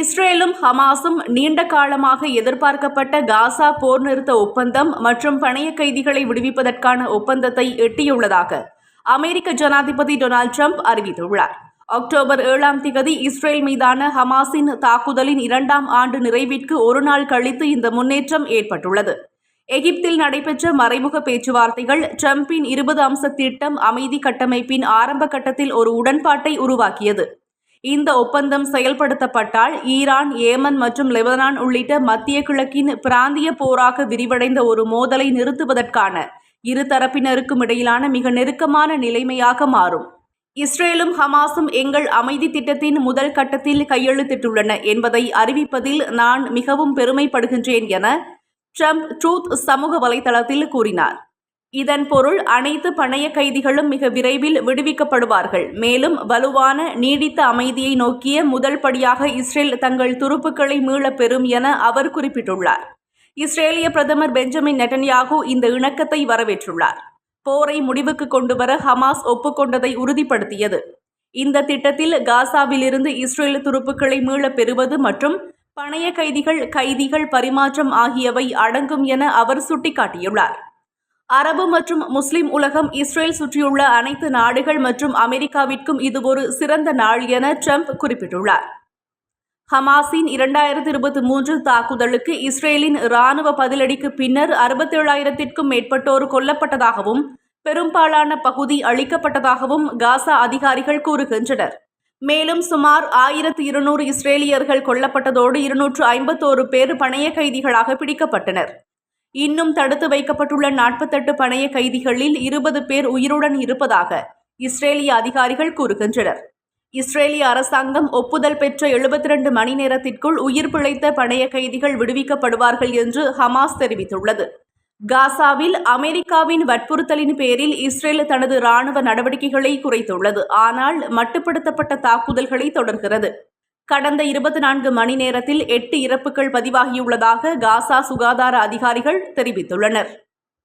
இஸ்ரேலும் ஹமாஸும் நீண்ட காலமாக எதிர்பார்க்கப்பட்ட காசா போர் நிறுத்த ஒப்பந்தம் மற்றும் பணைய கைதிகளை விடுவிப்பதற்கான ஒப்பந்தத்தை எட்டியுள்ளதாக அமெரிக்க ஜனாதிபதி டொனால்ட் ட்ரம்ப் அறிவித்துள்ளார். அக்டோபர் ஏழாம் திகதி இஸ்ரேல் மீதான ஹமாஸின் தாக்குதலின் இரண்டாம் ஆண்டு நிறைவிற்கு ஒரு நாள் கழித்து இந்த முன்னேற்றம் ஏற்பட்டுள்ளது. எகிப்தில் நடைபெற்ற மறைமுக பேச்சுவார்த்தைகள் ட்ரம்பின் இருபது அம்ச திட்டம் அமைதி கட்டமைப்பின் ஆரம்ப கட்டத்தில் ஒரு உடன்பாட்டை உருவாக்கியது. இந்த ஒப்பந்தம் செயல்படுத்தப்பட்டால் ஈரான் ஏமன் மற்றும் லெபனான் உள்ளிட்ட மத்திய கிழக்கின் பிராந்திய போராக விரிவடைந்த ஒரு மோதலை நிறுத்துவதற்கான இரு தரப்பினருக்கும் இடையிலான மிக நெருக்கமான நிலைமையாக மாறும். இஸ்ரேலும் ஹமாஸும் எங்கள் அமைதி திட்டத்தின் முதல் கட்டத்தில் கையெழுத்திட்டுள்ளன என்பதை அறிவிப்பதில் நான் மிகவும் பெருமைப்படுகின்றேன் என ட்ரம்ப் ட்ரூத் சமூக வலைதளத்தில் கூறினார். இதன் பொருள் அனைத்து பணைய கைதிகளும் மிக விரைவில் விடுவிக்கப்படுவார்கள். மேலும் வலுவான நீடித்த அமைதியை நோக்கிய முதல் படியாக இஸ்ரேல் தங்கள் துருப்புக்களை மீளப் பெறும் என அவர் குறிப்பிட்டுள்ளார். இஸ்ரேலிய பிரதமர் பெஞ்சமின் நெட்டன்யாகு இந்த இணக்கத்தை வரவேற்றுள்ளார். போரை முடிவுக்கு கொண்டுவர ஹமாஸ் ஒப்புக்கொண்டதை உறுதிப்படுத்தியது. இந்த திட்டத்தில் காசாவிலிருந்து இஸ்ரேல் துருப்புக்களை மீளப் பெறுவது மற்றும் பணைய கைதிகள் கைதிகள் பரிமாற்றம் ஆகியவை அடங்கும் என அவர் சுட்டிக்காட்டியுள்ளார். அரபு மற்றும் முஸ்லிம் உலகம் இஸ்ரேல் சுற்றியுள்ள அனைத்து நாடுகள் மற்றும் அமெரிக்காவிற்கும் இது ஒரு சிறந்த நாள் என ட்ரம்ப் குறிப்பிட்டுள்ளார். ஹமாஸின் இரண்டாயிரத்தி இருபத்தி மூன்று தாக்குதலுக்கு இஸ்ரேலின் இராணுவ பதிலடிக்கு பின்னர் அறுபத்தேழாயிரத்திற்கும் மேற்பட்டோர் கொல்லப்பட்டதாகவும் பெரும்பாலான பகுதி அளிக்கப்பட்டதாகவும் காசா அதிகாரிகள் கூறுகின்றனர். மேலும் சுமார் ஆயிரத்து இருநூறு இஸ்ரேலியர்கள் கொல்லப்பட்டதோடு இருநூற்று ஐம்பத்தோரு பேர் பணைய கைதிகளாக பிடிக்கப்பட்டனர். இன்னும் தடுத்து வைக்கப்பட்டுள்ள நாற்பத்தெட்டு பணைய கைதிகளில் இருபது பேர் உயிருடன் இருப்பதாக இஸ்ரேலிய அதிகாரிகள் கூறுகின்றனர். இஸ்ரேலிய அரசாங்கம் ஒப்புதல் பெற்ற எழுபத்தி ரெண்டு மணி நேரத்திற்குள் உயிர் பிழைத்த பணைய கைதிகள் விடுவிக்கப்படுவார்கள் என்று ஹமாஸ் தெரிவித்துள்ளது. காசாவில் அமெரிக்காவின் வற்புறுத்தலின் பேரில் இஸ்ரேல் தனது ராணுவ நடவடிக்கைகளை குறைத்துள்ளது. ஆனால் மட்டுப்படுத்தப்பட்ட தாக்குதல்களை தொடர்கிறது. கடந்த இருபத்தி நான்கு மணி நேரத்தில் எட்டு இறப்புகள் பதிவாகியுள்ளதாக காசா சுகாதார அதிகாரிகள் தெரிவித்துள்ளனர்.